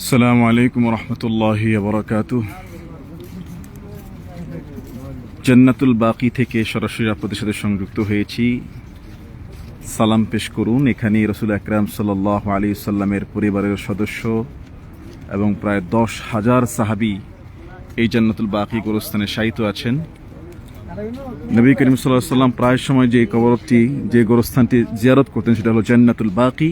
আসসালামু আলাইকুম রহমতুল্লাহ বরকাত জান্নাতুল বাকি থেকে সরাসরি আপনাদের সাথে সংযুক্ত হয়েছি। সালাম পেশ করুন এখানে রসুল আকরাম সাল্লাহ আলী সাল্লামের পরিবারের সদস্য এবং প্রায় দশ হাজার সাহাবি এই জান্নাতুল বাকি গোরস্থানে সাহিত্য আছেন। নবী করিম সাল্লাহ সাল্লাম প্রায় সময় যে কবরটি, যে গোরস্থানটি জিয়ারত করতেন সেটা হলো জান্নাতুল বাকি,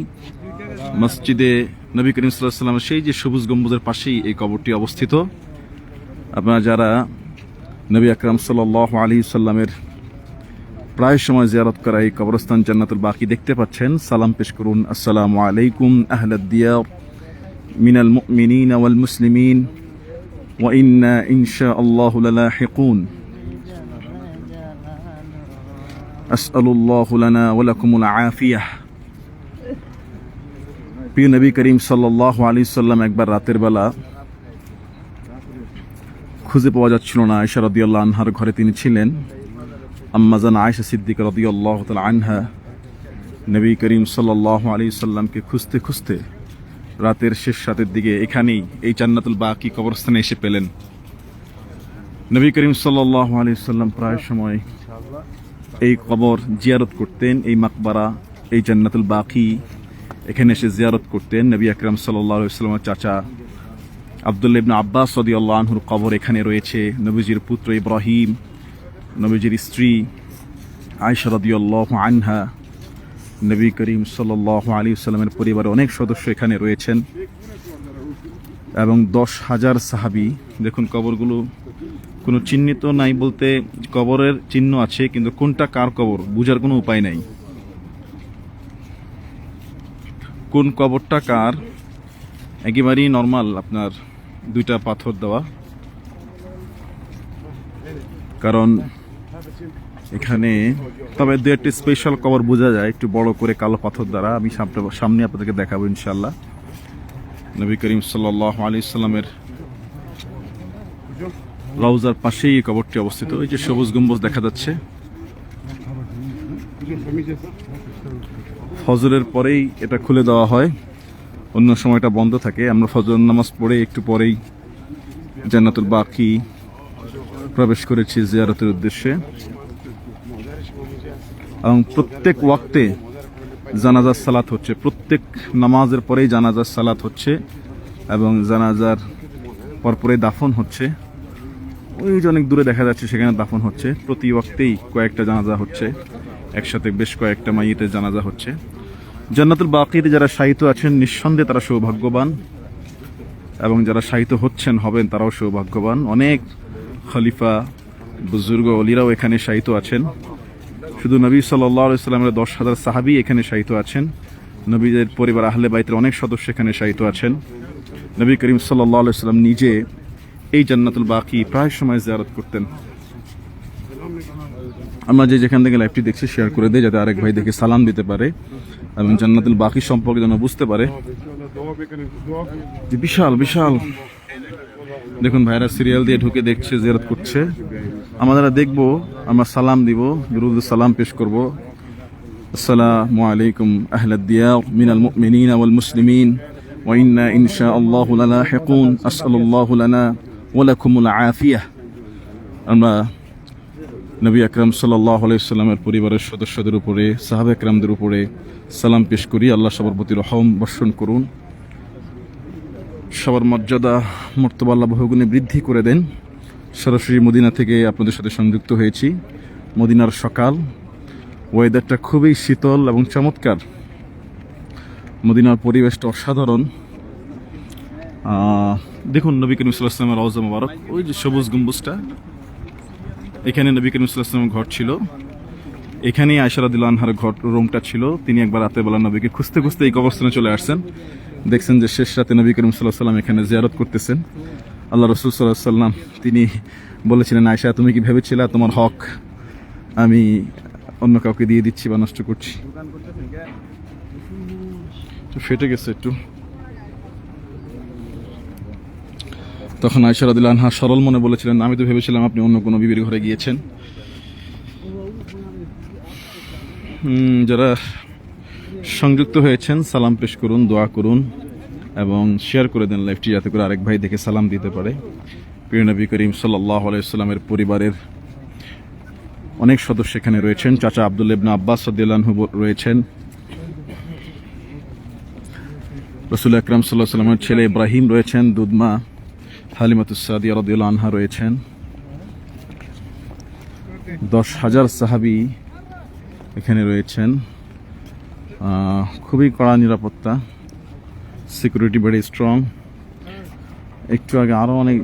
মসজিদে নবী করিম সাল্লাহ সাল্লামের সেই যে সবুজ গম্বুজের পাশেই এই কবরটি অবস্থিত আপনারা যারা নবী আকরাম সাল্লাহ আলী সাল্লামের প্রায় সময় জিয়ারত করা এই কবরস্থান জান্নাতুল বাকি দেখতে পাচ্ছেন সালাম পেশ করুন আসসালামু আলাইকুম আহলাদিয়া মিনাল মুমিনিন ওয়াল মুসলিমিন وإنا إن شاء الله للاحقون أسأل الله لنا ولكم العافية প্রিয় নবী করিম সাল্লাহ আলী সাল্লাম একবার রাতের বেলা খুঁজে পাওয়া যাচ্ছিল না আয়সা রদিয়াল্লাহ আনহার ঘরে তিনি ছিলেন। আম্মাজান আয়সা সিদ্দিক রদিয়াল্লাহ তাল আনহা নবী করিম সাল্লাহ আলী সাল্লামকে খুঁজতে খুঁজতে রাতের শেষ রাতের দিকে এখানেই এই জান্নাতুল বাকি কবরস্থানে এসে পেলেন। নবী করিম সাল্লাহ আলী সাল্লাম প্রায় সময় এই কবর জিয়ারত করতেন, এই মাকবারা, এই জান্নাতুল বাকি এখানে এসে জিয়ারত করতেন নবী আকরাম সাল্লামের চাচা আবদুল্লা ইবনা আব্বাস সদি আল্লাহ আনহুর কবর এখানে রয়েছে। নবীজির পুত্র ইব্রাহিম, নবীজির স্ত্রী আয়সা আনহা, নবী করিম সাল্লাহ আলী সাল্লামের পরিবারের অনেক সদস্য এখানে রয়েছেন এবং দশ হাজার সাহাবি। দেখুন কবরগুলো, কোনো চিহ্নিত নাই বলতে কবরের চিহ্ন আছে, কিন্তু কোনটা কার কবর বোঝার কোনো উপায় নাই। কোন কবরটা কার? একেবারেই নর্মাল আপনার দুইটা পাথর দেওয়া। কারণ এখানে, তবে দু একটি স্পেশাল কবর বোঝা যায়, একটু বড় করে কালো পাথর দ্বারা। আমি সামনে সামনে আপনাদেরকে দেখাবো ইনশাল্লাহ নবী করিম সাল্লাহ আলি সাল্লামের রওজার পাশেই কবরটি অবস্থিত। এই যে সবুজ গম্বুজ দেখা যাচ্ছে। ফজরের পরেই এটা খুলে দেওয়া হয়। অন্য সময়টা বন্ধ থাকে। আমরা ফজর নামাজ পড়ে একটু পরেই জান্নাতুল বাকি প্রবেশ করেছি জিয়ারতের উদ্দেশ্যে। এবং প্রত্যেক ওয়াক্তে জানাজার সালাত হচ্ছে। প্রত্যেক নামাজের পরেই জানাজার সালাত হচ্ছে এবং জানাজার পরপরে দাফন হচ্ছে। ওই যে অনেক দূরে দেখা যাচ্ছে সেখানে দাফন হচ্ছে। প্রতি ওয়াক্তেই কয়েকটা জানাজা হচ্ছে। একসাথে বেশ কয়েকটা মাইয়েতে জানাজা হচ্ছে। জান্নাতুল বাকির যারা সাহিত্য আছেন, নিঃসন্দেহে তারা সৌভাগ্যবান এবং যারা সাহিত্য হচ্ছেন, হবেন, তারাও সৌভাগ্যবান। অনেক খলিফা, বুজুর্গ, অলিরাও এখানে সাহিত্য আছেন। শুধু নবী সাল্লামের দশ হাজার সাহাবি এখানে সাহিত্য আছেন। নবীদের পরিবার আহলে বাইতের অনেক সদস্য এখানে সাহিত্য আছেন। নবী করিম সাল্লাহ সাল্লাম নিজে এই জান্নাতুল বাকি প্রায় সময় জিয়ারত করতেন। আমরা যে যেখান থেকে লাইভটি দেখছি শেয়ার করে দেয় যাতে আরেক ভাই দেখে সালাম দিতে পারে এবং জান্নাতুল বাকি সম্পর্কে যেন বুঝতে পারে যে বিশাল বিশাল দেখুন ভাইরা সিরিয়াল দিয়ে ঢুকে দেখছে জিয়ারত করছে আমাদের দেখব আমরা সালাম দিব বিরুদ্ধ সালাম পেশ করব আসসালামু আলাইকুম আহলাদিয়া মিনাল মুমিনিন ওয়াল মুসলিমিন وإنا إن شاء الله للاحقون أسأل الله لنا ولكم العافية আমরা নবী আকরাম সাল্লাহ আলাইসাল্লামের পরিবারের সদস্যদের উপরে, সাহাব একরামদের উপরে সালাম পেশ করি। আল্লাহ সবার প্রতি রহম বর্ষণ করুন। সবার মর্যাদা মর্তবাল্লা বহুগুণে বৃদ্ধি করে দেন। সরাসরি মদিনা থেকে আপনাদের সাথে সংযুক্ত হয়েছি। মদিনার সকাল, ওয়েদারটা খুবই শীতল এবং চমৎকার। মদিনার পরিবেশটা অসাধারণ। দেখুন, নবী করিম সাল্লাহামের রওজা মুবারক। ওই যে সবুজ গম্বুজটা এখানে নবী করিম সাল্লাহামের ঘর ছিল। এখানেই আয়সারাদুল্লাহ আনহার ঘর, রুমটা ছিল। তিনি একবার রাতে বেলা নবীকে খুঁজতে খুঁজতে এই কবরস্থানে চলে আসছেন। দেখছেন যে শেষ রাতে নবী করিম সাল্লাহ সাল্লাম এখানে জিয়ারত করতেছেন। আল্লাহ রসুল সাল্লাহ সাল্লাম তিনি বলেছিলেন আয়সা তুমি কি ভেবেছিলে তোমার হক আমি অন্য কাউকে দিয়ে দিচ্ছি বা নষ্ট করছি? ফেটে গেছে একটু। তখন আয়সা রাদিল্লাহ আনহা সরল মনে বলেছিলেন, আমি তো ভেবেছিলাম আপনি অন্য কোনো বিবির ঘরে গিয়েছেন। যারা সংযুক্ত হয়েছেন, সালাম পেশ করুন, দোয়া করুন এবং শেয়ার করে দেন লাইভটি, যাতে করে আরেক ভাই দেখে সালাম দিতে পারে। প্রিয় নবী করিম সাল্লাহ আলাইসাল্লামের পরিবারের অনেক সদস্য এখানে রয়েছেন। চাচা আব্দুল ইবনা আব্বাস সদিয়াল্লাহু রয়েছেন। রসুল আকরাম সাল্লাহ সাল্লামের ছেলে ইব্রাহিম রয়েছেন, দুধমা। হালিমাতুসাদি রদিউল্লা আনহা রয়েছেন। দশ হাজার সাহাবি এখানে রয়েছেন। খুবই কড়া নিরাপত্তা। সিকিউরিটি ভেরি স্ট্রং একটু আগে আরও অনেক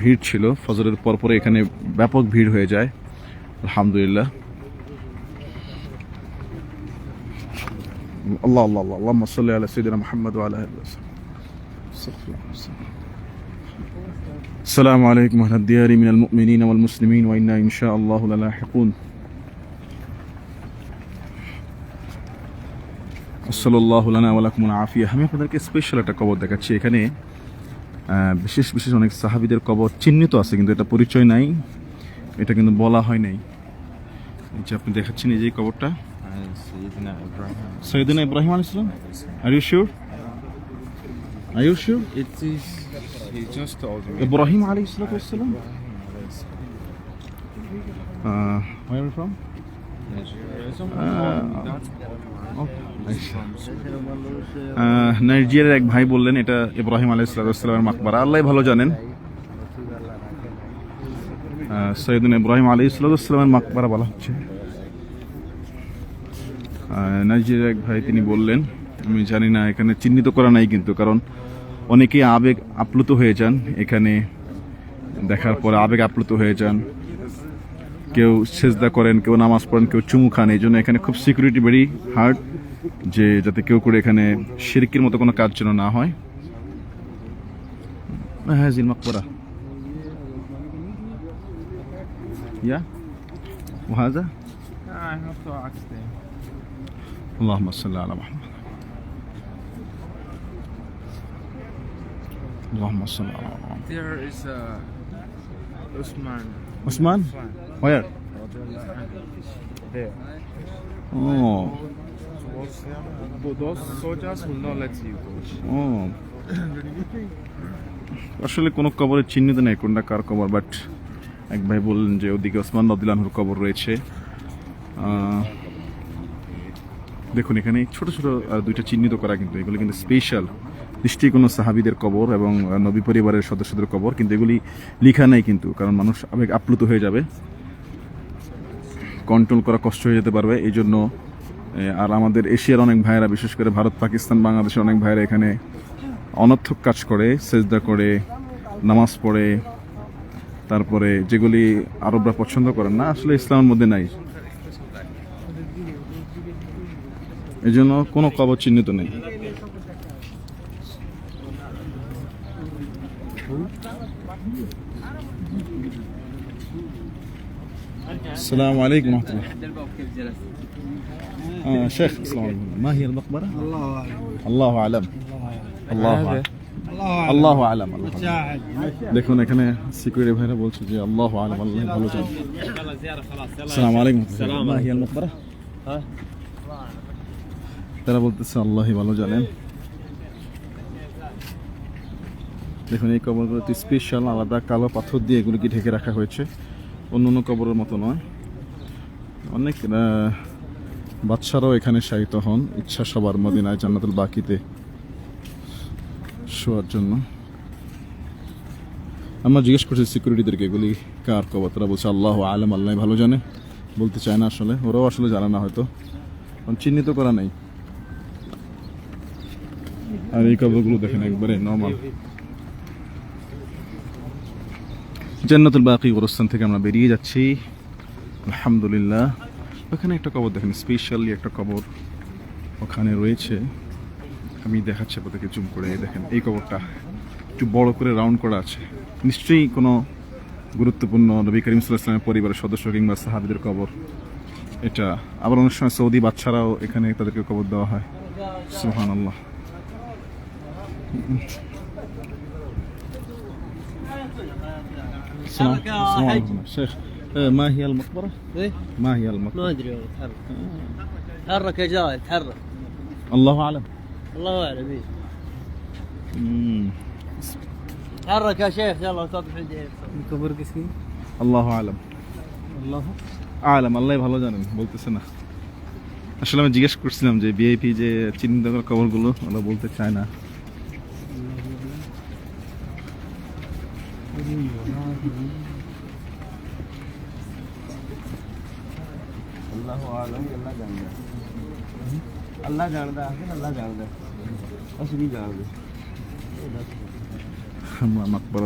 ভিড় ছিল। ফজরের পরপরে এখানে ব্যাপক ভিড় হয়ে যায়। আলহামদুলিল্লাহ। আল্লাহ আল্লাহ আল্লাহ। সাল্লাহ আল্লাহ সৈদিন মাহমদ আল্লাহ السلام عليكم اهل الديار من المؤمنين والمسلمين وانا ان شاء الله للاحقون সাল্লাহ লানা ওয়ালাকুম আফিয়া আমি আপনাদেরকে স্পেশাল একটা কবর দেখাচ্ছি এখানে আহ, বিশেষ বিশেষ অনেক সাহাবিদের কবর চিহ্নিত আছে কিন্তু এটা পরিচয় নাই এটা কিন্তু বলা হয় নাই এই যে আপনি দেখাচ্ছেন এই যে এই কবরটা سيدنا إبراهيم সৈয়দিনা ইব্রাহিম আলাইসালাম আর you sure are you sure It is, he just told me. Ibrahim Ali ইসলাতাম Where are you from? নাইজেরিয়ার এক ভাই বললেন এটা ইব্রাহিম আলী ইসলাতামের মাকবারা। আল্লাহ ভালো জানেন। সৈয়দিন ইব্রাহিম আলী ইসলাতামের মাকবারা বলা হচ্ছে। নাইজেরিয়ার এক ভাই তিনি বললেন আমি জানি না এখানে চিহ্নিত করা নাই কিন্তু কারণ অনেকেই আবেগ আপ্লুত হয়ে যান এখানে দেখার পরে আবেগ আপ্লুত হয়ে যান কেউ সেজদা করেন কেউ নামাজ পড়েন কেউ চুমু খান এই জন্য এখানে খুব সিকিউরিটি ভেরি হার্ড যে যাতে কেউ করে এখানে শিরকির মতো কোনো কাজ যেন না হয় হ্যাঁ জিল মাকবরা ইয়া وهذا I have to ask them. اللهم صل على محمد There is a Usman. Usman? Where? There. Oh. Those soldiers will not let you go. Oh. আসলে কোনো কবরের চিহ্নিত নেই কোনটা কার কবর বাট এক ভাই বললেন যে ওদিকে ওসমান নদিলানহুর কবর রয়েছে দেখুন এখানে ছোট ছোট দুইটা চিহ্নিত করা কিন্তু এগুলো কিন্তু স্পেশাল নিশ্চয়ই কোনো সাহাবিদের কবর এবং নবী পরিবারের সদস্যদের কবর, কিন্তু এগুলি লিখা নেই কিন্তু, কারণ মানুষ আবেগ আপ্লুত হয়ে যাবে। কন্ট্রোল করা কষ্ট হয়ে যেতে পারবে এই জন্য আর আমাদের এশিয়ার অনেক ভাইয়েরা, বিশেষ করে ভারত, পাকিস্তান, বাংলাদেশের অনেক ভাইয়েরা এখানে অনর্থক কাজ করে, সেজদা করে, নামাজ পড়ে, তারপরে যেগুলি আরবরা পছন্দ করেন না, আসলে ইসলামের মধ্যে নাই। এই জন্য কোনো কবর চিহ্নিত নেই। السلام عليكم ورحمة الله آه شيخ السلام عليكم ما هي المقبرة؟ الله اعلم الله أعلم الله أعلم الله আল্লাহ اعلم আলাম আল্লাহ আলাম। شاهد দেখুন এখানে সিকিউরিটি ভাইরা বলছে যে আল্লাহ আলাম আল্লাহ ভালো জান সালাম আলাইকুম মা হিয়া المقبرة তারা বলতেছে আল্লাহই ভালো জানেন দেখুন, এই কবরগুলোতে স্পেশাল আলাদা কালো পাথর দিয়ে এগুলোকে ঢেকে রাখা হয়েছে। অন্য অন্য কবরের মতো নয়। অনেক বাচ্চারাও এখানে শায়িত হন। ইচ্ছা সবার মদিনায় জান্নাতুল বাকিতে শোয়ার জন্য। আমরা জিজ্ঞেস করছি সিকিউরিটিদেরকে এগুলি কার কবর? তারা বলছে, আল্লাহ আলম, আল্লাহ ভালো জানে। বলতে চায় না আসলে। ওরাও আসলে জানে না হয়তো। কারণ চিহ্নিত করা নেই। আর এই কবরগুলো দেখেন, একবারে নর্মাল জান্নাতুল বাকি গোরস্থান থেকে আমরা বেরিয়ে যাচ্ছি। আলহামদুলিল্লাহ। ওখানে একটা কবর দেখেন স্পেশালি একটা কবর ওখানে রয়েছে। আমি দেখাচ্ছি আপনাদেরকে জুম করে দেখেন, এই কবরটা একটু বড় করে রাউন্ড করা আছে। নিশ্চয়ই কোনো গুরুত্বপূর্ণ নবী করিম ইসলামের পরিবারের সদস্য কিংবা সাহাবিদের কবর। এটা আবার অনেক সময় সৌদি বাচ্চারাও এখানে তাদেরকে কবর দেওয়া হয়। সুহান আল্লাহ السلام عليكم شيخ آه، ما هي المقبرة؟ إيه؟ ما هي المقبرة؟ ما أدري والله تحرك. آه. تحرك يا جاي تحرك. الله أعلم. الله أعلم إيه. تحرك يا شيخ يلا توقف عندي. كبر قسمي الله أعلم. الله. أعلم الله يبارك الله জানেন বলতেছে না আসলে আমি জিজ্ঞেস করছিলাম যে বিআইপি যে চিহ্নিত করার খবরগুলো ওরা বলতে চায় না ਅੱਲਾਹ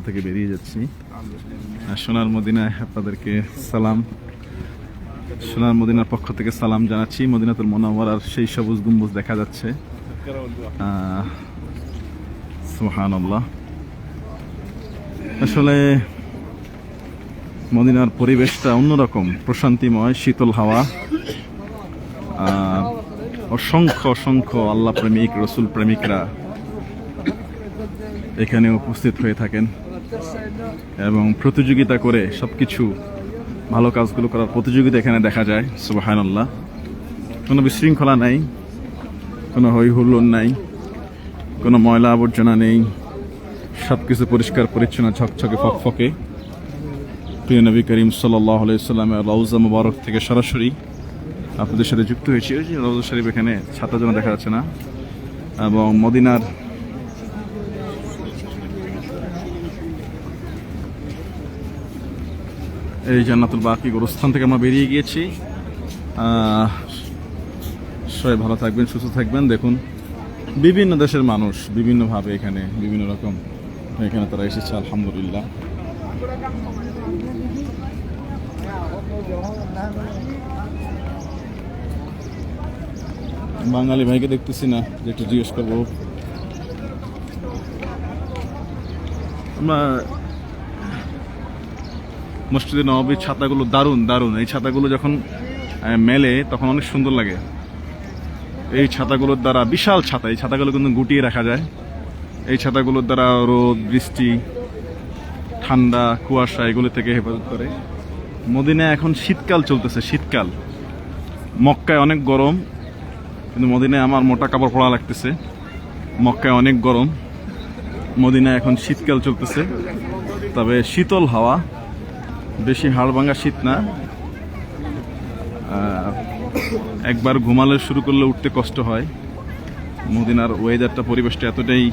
থেকে বেরিয়ে যাচ্ছি সোনার মদিনায় আপনাদেরকে সালাম সোনার মদিনার পক্ষ থেকে সালাম জানাচ্ছি মদিনাতুল আর সেই সবুজ গুম্বুজ দেখা যাচ্ছে সুহান আল্লাহ আসলে মদিনার পরিবেশটা অন্যরকম, প্রশান্তিময়, শীতল হাওয়া অসংখ্য অসংখ্য আল্লাহ প্রেমিক, রসুল প্রেমিকরা এখানে উপস্থিত হয়ে থাকেন এবং প্রতিযোগিতা করে সব কিছু ভালো কাজগুলো করার প্রতিযোগিতা এখানে দেখা যায় সুবাহান আল্লাহ কোনো বিশৃঙ্খলা নাই, কোনো হই হুল্লোড় নাই, কোনো ময়লা আবর্জনা নেই। সব কিছু পরিষ্কার, পরিচ্ছন্ন, ঝকঝকে, ফকফকে। প্রিয় নবী করিম সাল্লাহ আলাইসাল্লামের রৌজা মুবারক থেকে সরাসরি আপনাদের সাথে যুক্ত হয়েছি। ওই যে রৌজা শরীফ এখানে ছাতা জন্য দেখা যাচ্ছে না। এবং মদিনার এই জান্নাতুল বাকি গোরস্থান থেকে আমরা বেরিয়ে গিয়েছি। সবাই ভালো থাকবেন, সুস্থ থাকবেন। দেখুন, বিভিন্ন দেশের মানুষ বিভিন্নভাবে এখানে বিভিন্ন রকম এখানে তারা এসেছে, আলহামদুলিল্লাহ। বাঙালি ভাইকে দেখতেছি না, যে একটু জিজ্ঞেস করব। আমরা মসজিদে নবাবির ছাতাগুলো দারুণ দারুণ। এই ছাতাগুলো যখন মেলে, তখন অনেক সুন্দর লাগে। এই ছাতাগুলোর দ্বারা বিশাল ছাতা, এই ছাতাগুলো কিন্তু গুটিয়ে রাখা যায়। এই ছাতাগুলোর দ্বারা রোদ, বৃষ্টি, ঠান্ডা, কুয়াশা এগুলো থেকে হেফাজত করে। মদিনায় এখন শীতকাল চলতেছে, শীতকাল। মক্কায় অনেক গরম, কিন্তু মদিনায় আমার মোটা কাপড় পরা লাগতেছে। মক্কায় অনেক গরম, মদিনায় এখন শীতকাল চলতেছে। তবে শীতল হাওয়া, বেশি হাড় ভাঙা শীত না। একবার ঘুমালে শুরু করলে উঠতে কষ্ট হয়। মদিনার ওয়েদারটা পরিবেশটা এতটাই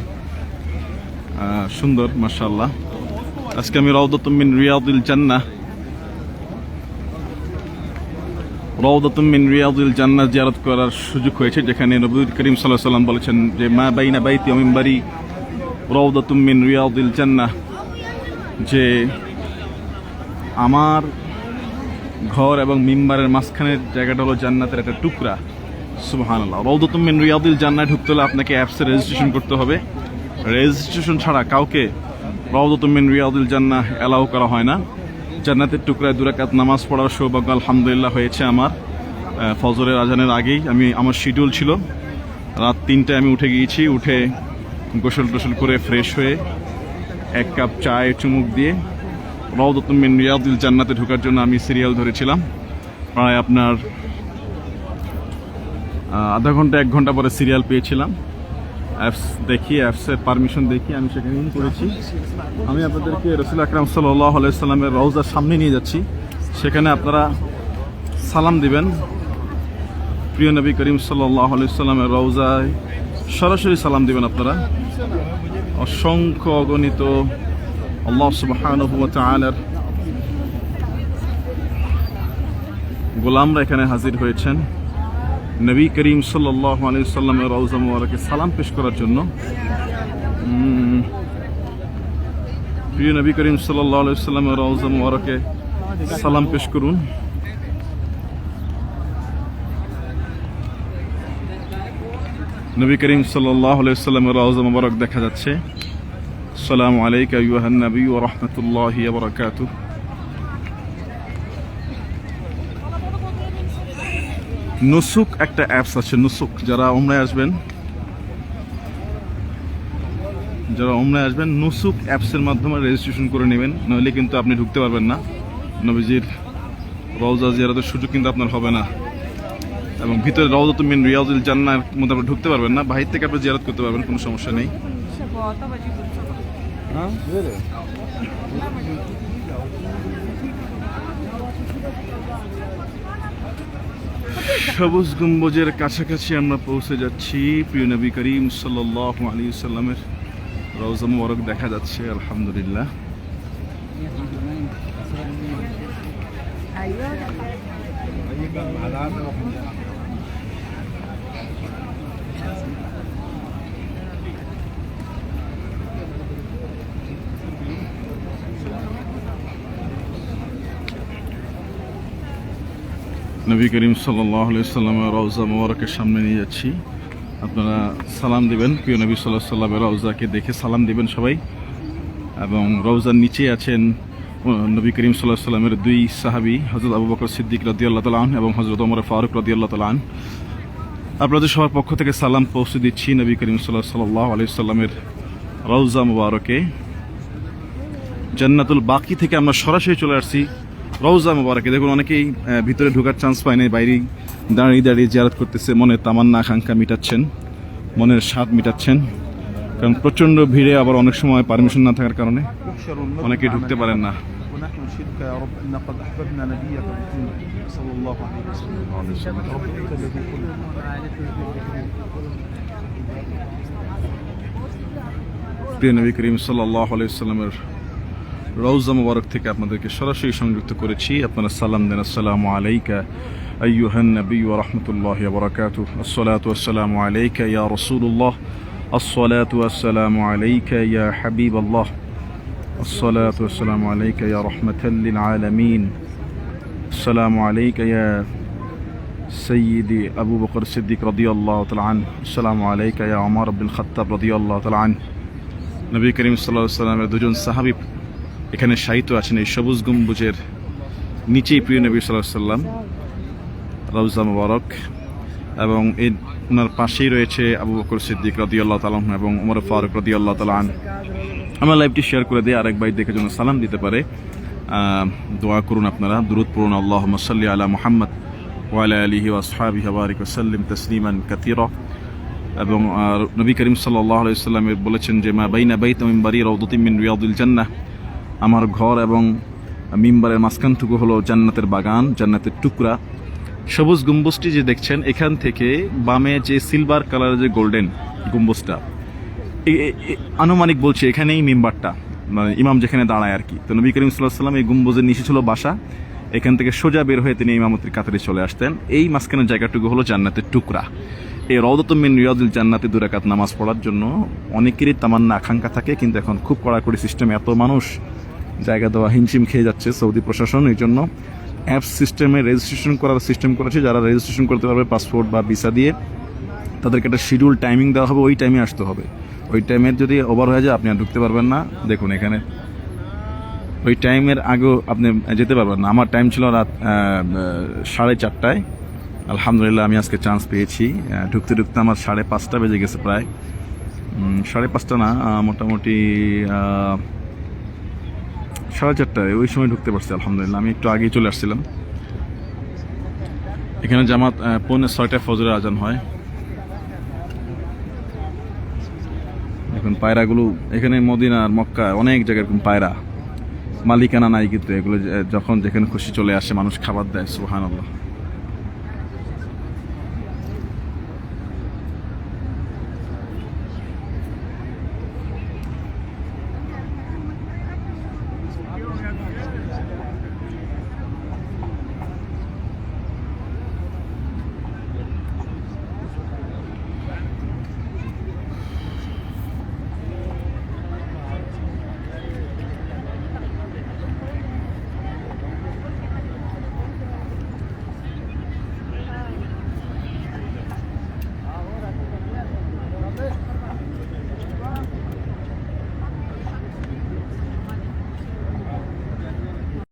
সুন্দর মার্শাল্লাহ আজকে আমি রওদতুমিন রিয়াদুল জান্না রওদাতুমিন রিয়াদুল জান্নাহ জিয়ারত করার সুযোগ হয়েছে, যেখানে নবী করিম সাল্লাহ সাল্লাম বলেছেন যে, মা বাইনা বাইতি অমিম্বারি রওদাতুমিন রিয়াদুল জান্নাহ। যে, আমার ঘর এবং মিম্বারের মাঝখানের জায়গাটা হলো জান্নাতের একটা টুকরা। সুবহান আল্লাহ রৌদতুমিন রিয়াদুল জান্নায় ঢুকতে হলে আপনাকে অ্যাপসে রেজিস্ট্রেশন করতে হবে। রেজিস্ট্রেশন ছাড়া কাউকে রৌদতুমিন রিয়াদুল জান্নাহ অ্যালাউ করা হয় না। জান্নাতের টুকরায় দুরাকাত নামাজ পড়ার সৌভাগ্য আলহামদুলিল্লাহ হয়েছে আমার। ফজরের আজানের আগেই আমি, আমার শিডিউল ছিল। রাত তিনটায় আমি উঠে গিয়েছি, উঠে গোসল টোসল করে ফ্রেশ হয়ে এক কাপ চায়ে চুমুক দিয়ে রওদতুমিন রিয়াদুল জান্নাতে ঢোকার জন্য আমি সিরিয়াল ধরেছিলাম। প্রায় আপনার আধা ঘণ্টা, এক ঘণ্টা পরে সিরিয়াল পেয়েছিলাম। অ্যাপস দেখি, অ্যাপসের পারমিশন দেখি, আমি সেখানে ইন করেছি। আমি আপনাদেরকে রসুল আকরাম সাল্লাহ আলাইসাল্লামের রওজার সামনে নিয়ে যাচ্ছি। সেখানে আপনারা সালাম দিবেন। প্রিয় নবী করিম সাল্লাহ আলাইসাল্লামের রওজায় সরাসরি সালাম দিবেন আপনারা। অসংখ্য অগণিত আল্লাহ ওয়া গোলামরা এখানে হাজির হয়েছেন। নবী করিম সাল্লাহ আলী সাল্লামের রওজামকে সালাম পেশ করার জন্য প্রিয় নবী করিম সাল্লাহ আলি সাল্লামের রওজামকে সালাম পেশ করুন। নবী করিম সাল্লাহ আলাইসাল্লামের রওজা মোবারক দেখা যাচ্ছে। সালাম আলাইকা নবী ও রহমতুল্লাহ বরকাতুহ। নুসুক একটা অ্যাপস আছে নুসুক। যারা ওমরায় আসবেন যারা ওমরায় আসবেন নুসুক অ্যাপসের মাধ্যমে রেজিস্ট্রেশন করে নেবেন। নইলে কিন্তু আপনি ঢুকতে পারবেন না। নবীজির রওজা জিয়ারতের সুযোগ কিন্তু আপনার হবে না। এবং ভিতরে রওজাতুমিন রিয়াজুল জান্নার মধ্যে আপনি ঢুকতে পারবেন না। বাহির থেকে আপনি জিয়ারত করতে পারবেন কোনো সমস্যা নেই। সবুজ গম্বুজের কাছাকাছি আমরা পৌঁছে যাচ্ছি। প্রিয় নবী করিম সাল্লাহ আলী সাল্লামের রওজা মুবারক দেখা যাচ্ছে, আলহামদুলিল্লাহ। নবী করিম সাল্লামের রওজা মোবারকের সামনে নিয়ে যাচ্ছি। আপনারা সালাম দিবেন। প্রিয় নবী সাল্লাহ সাল্লামের রওজাকে দেখে সালাম দিবেন সবাই। এবং রওজার নিচে আছেন নবী করিম সাল্লাহ সাল্লামের দুই সাহাবি হজরত আবু বকর সিদ্দিক রদি আল্লাহ তালান এবং হজরত ওমর ফারুক রদি আল্লাহ তালান আপনাদের সবার পক্ষ থেকে সালাম পৌঁছে দিচ্ছি নবী করিম সাল্লাহ সাল্লাহ আলি সাল্লামের রওজা মুবারকে। জান্নাতুল বাকি থেকে আমরা সরাসরি চলে আসছি। রওজা মুবারকে দেখুন অনেকেই আহ, ভিতরে ঢোকার চান্স পায় না বাইরেই দাঁড়িয়ে দাঁড়িয়ে জিয়ারত করতেছে মনের তামান্না আকাঙ্ক্ষা মিটাচ্ছেন মনের স্বাদ মিটাচ্ছেন কারণ প্রচণ্ড ভিড়ে আবার অনেক সময় পারমিশন না থাকার কারণে يحشر المرء অনেকে مع ঢুকতে من পারেন না ونحن نشهدك يا رب أن قد أحببنا نبيك محمد صلى الله عليه وسلم رب أنت الذي قلت প্রিয় নবী করিম সাল্লাহ আলাইসাল্লামের রওজা মুবারক থেকে আপনাদেরকে সরাসরি সংযুক্ত করেছি আপনারা সালাম দেন আসসালামু আলাইকা أيها النبي ورحمة الله وبركاته الصلاة والسلام عليك يا رسول الله الصلاة والسلام عليك يا حبيب الله الصلاة والسلام عليك يا رحمة للعالمين السلام عليك يا سيدي أبو بكر الصديق رضي الله تعالى عنه السلام عليك يا عمر بن الخطاب رضي الله تعالى عنه নবী করিম সাল্লাহ সাল্লামের দুজন সাহাবি এখানে শায়িত আছেন এই সবুজ গম্বুজের নিচেই প্রিয় নবী সাল্লাহ সাল্লাম রওজা মুবারক। এবং এই ওনার পাশেই রয়েছে আবু বকর সিদ্দিক রদি আল্লাহ তালাম এবং উমর ফারুক রদি আল্লাহ তালান আমার লাইভটি শেয়ার করে দিয়ে আরেক ভাই দেখে যেন সালাম দিতে পারে। দোয়া করুন আপনারা। দুরুদ পড়ুন। আল্লাহ সাল্লি আলা মোহাম্মদ ওয়ালা আলিহি ওয়াসহাবি বারিক ওসাল্লিম তসলিমান কাতিরা। এবং নবী করিম সাল্লাহ আলাইসাল্লামের বলেছেন যে, মা বাইনা বাইত মিম্বারি রৌদতিমিন রিয়াদুল জান্নাহ। আমার ঘর এবং মিম্বারের মাঝখানটুকু হলো জান্নাতের বাগান, জান্নাতের টুকরা। সবুজ গম্বুজটি যে দেখছেন, এখান থেকে বামে যে সিলভার কালারের যে গোল্ডেন গম্বুজটা আনুমানিক বলছি এখানেই মিম্বারটা মানে ইমাম যেখানে দাঁড়ায় আর কি। তো নবী করিম সাল্লাহ সাল্লাম এই গম্বুজের নিচে ছিল বাসা, এখান থেকে সোজা বের হয়ে তিনি ইমামতির কাতারে চলে আসতেন। এই মাঝখানের জায়গাটুকু হলো জান্নাতের টুকরা। এই রওদতমিন রিয়াদুল জান্নাতে দুরাকাত নামাজ পড়ার জন্য অনেকেরই তামান্না আকাঙ্ক্ষা থাকে, কিন্তু এখন খুব কড়াকড়ি সিস্টেমে এত মানুষ জায়গা দেওয়া হিমশিম খেয়ে যাচ্ছে সৌদি প্রশাসন, এই জন্য অ্যাপ সিস্টেমে রেজিস্ট্রেশন করার সিস্টেম করেছে। যারা রেজিস্ট্রেশন করতে পারবে পাসপোর্ট বা ভিসা দিয়ে, তাদেরকে একটা শিডিউল টাইমিং দেওয়া হবে, ওই টাইমে আসতে হবে। ওই টাইমের যদি ওভার হয়ে যায়, আপনি আর ঢুকতে পারবেন না। দেখুন এখানে, ওই টাইমের আগেও আপনি যেতে পারবেন না। আমার টাইম ছিল রাত সাড়ে চারটায়। আলহামদুলিল্লাহ, আমি আজকে চান্স পেয়েছি। ঢুকতে ঢুকতে আমার সাড়ে পাঁচটা বেজে গেছে প্রায়। সাড়ে পাঁচটা না মোটামুটি সাড়ে চারটায় ওই সময় ঢুকতে পারছি, আলহামদুলিল্লাহ। আমি একটু আগেই চলে আসছিলাম। এখানে জামাত পৌনে ছয়টায় ফজরের আজান হয়। এখন পায়রাগুলো, এখানে মদিনার মক্কা অনেক জায়গায় এরকম পায়রা। মালিকানা নাই কিন্তু এগুলো যখন যেখানে খুশি চলে আসে, মানুষ খাবার দেয় সুহান আল্লাহ